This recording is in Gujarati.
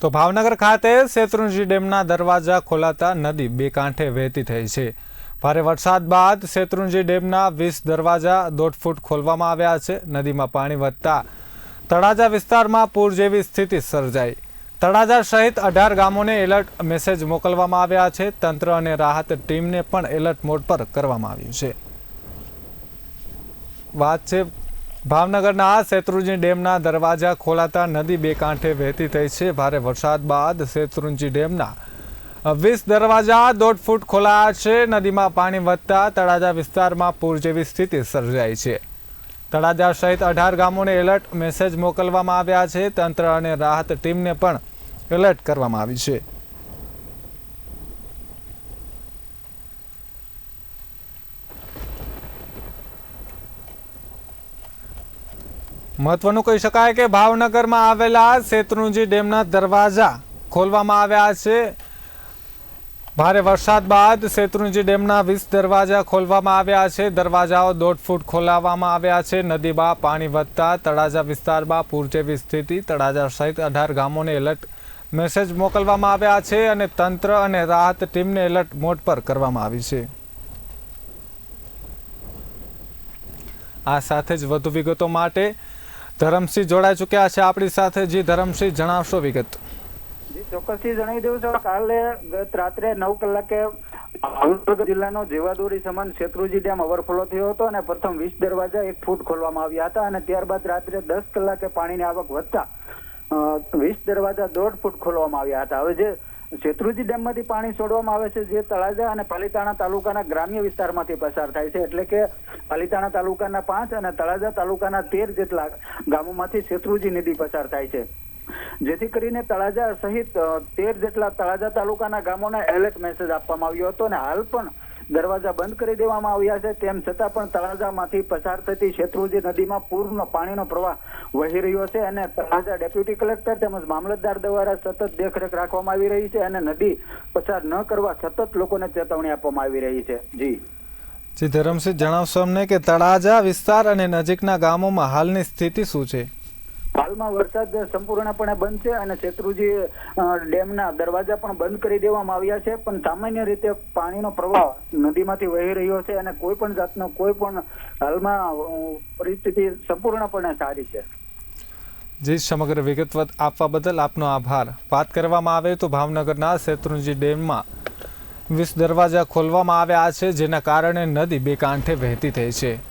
તો ભાવનગર ખાતે શેત્રુંજી ડેમના દરવાજા ખોલાતા નદી બે કાંઠે વહેતી થઈ છે. ભારે વરસાદ બાદ શેત્રુંજી ડેમના વીસ દરવાજા દોઢ ફૂટ ખોલવામાં આવ્યા છે. નદીમાં પાણી વધતા તળાજા વિસ્તારમાં પૂર જેવી સ્થિતિ સર્જાઈ. તળાજા સહિત અઢાર ગામોને એલર્ટ મેસેજ મોકલવામાં આવ્યા છે. તંત્ર અને રાહત ટીમને પણ એલર્ટ મોડ પર કરવામાં આવ્યું છે. વાત છે ભાવનગરના શેત્રુંજી ડેમના દરવાજા ખોલાતા નદી બે કાંઠે વહેતી થઈ છે. ભારે વરસાદ બાદ શેત્રુંજી ડેમના વીસ દરવાજા દોઢ ફૂટ ખોલાયા છે. નદીમાં પાણી વધતા તળાજા વિસ્તારમાં પૂર જેવી સ્થિતિ સર્જાઈ છે. તળાજા સહિત અઢાર ગામોને એલર્ટ મેસેજ મોકલવામાં આવ્યા છે. તંત્ર અને રાહત ટીમને પણ એલર્ટ કરવામાં આવી છે. મહત્વનું કહી શકાય કે ભાવનગરમાં આવેલા શેત્રુંજી ડેમના દરવાજા ખોલવામાં આવ્યા છે. ભારે વરસાદ બાદ શેત્રુંજી ડેમના વીસ દરવાજા ખોલવામાં આવ્યા છે. દરવાજાઓ દોઢ ફૂટ ખોલાવવામાં આવ્યા છે. નદીમાં પાણી વધતા તળાજા વિસ્તારમાં પૂર જેવી સ્થિતિ, તળાજા સહિત અઢાર ગામોને એલર્ટ મેસેજ મોકલવામાં આવ્યા છે અને તંત્ર અને રાહત ટીમને એલર્ટ મોડ પર કરવામાં આવી છે. આ સાથે જ વધુ વિગતો માટે ધરમસિંહ જોડાઈ ચૂક્યા છે આપણી સાથે. જી, ધરમસિંહ, જણાવશો વિગત. ચોક્કસથી જણાવી દઉં છું કાલે ગત રાત્રે નવ કલાકે ભાવનગર જિલ્લાનો જેવાદોરી સમાન શેત્રુજી ડેમ ઓવરફ્લો થયો હતો અને પ્રથમ વીસ દરવાજા એક ફૂટ ખોલવામાં આવ્યા હતા અને ત્યારબાદ રાત્રે દસ કલાકે પાણીની આવક વધતા વીસ દરવાજા દોઢ ફૂટ ખોલવામાં આવ્યા હતા. હવે જે શેત્રુજી ડેમમાંથી પાણી છોડવામાં આવે છે, જે તળાજા અને પાલીતાણા તાલુકાના ગ્રામ્ય વિસ્તારમાંથી પસાર થાય છે. એટલે કે પાલીતાણા તાલુકાના પાંચ અને તળાજા તાલુકાના તેર જેટલા ગામોમાંથી શેત્રુજી નદી પસાર થાય છે. જેથી કરીને તળાજા સહિત તેર જેટલા તળાજા તાલુકાના ગામોને એલર્ટ મેસેજ આપવામાં આવ્યો હતો અને હાલ પણ દરવાજા બંધ કરી દેવામાં આવ્યા છે. તેમ છતાં પણ તળાજામાંથી પસાર થતી શેત્રુજી નદીમાં પૂરનો પાણીનો પ્રવાહ વહી રહ્યો છે અને તળાજા ડેપ્યુટી કલેક્ટર તેમજ મામલતદાર દ્વારા સતત દેખરેખ રાખવામાં આવી રહી છે અને નદી પસાર ન કરવા સતત લોકોને ચેતવણી આપવામાં આવી રહી છે. જી. જી, ધરમસિંહ, જણાવશો અમને કે તળાજા વિસ્તાર અને નજીકના ગામોમાં હાલની સ્થિતિ શું છે? હાલમાં વરસાદ સંપૂર્ણપણે બંધ છે અને શેત્રુજી ડેમના દરવાજા પણ બંધ કરી દેવામાં આવ્યા છે. પણ સામાન્ય રીતે પાણીનો પ્રવાહ નદીમાંથી વહી રહ્યો છે અને કોઈ પણ જાતનો કોઈ પણ હાલમાં પરિસ્થિતિ સંપૂર્ણપણે સારી છે. જે, સમગ્ર વિગતવત આપવા બદલ આપનો આભાર. વાત કરવામાં આવે તો ભાવનગરના શેત્રુંજી ડેમમાં વીસ દરવાજા ખોલવામાં આવ્યા છે, જેના કારણે નદી બે કાંઠે વહેતી થઈ છે.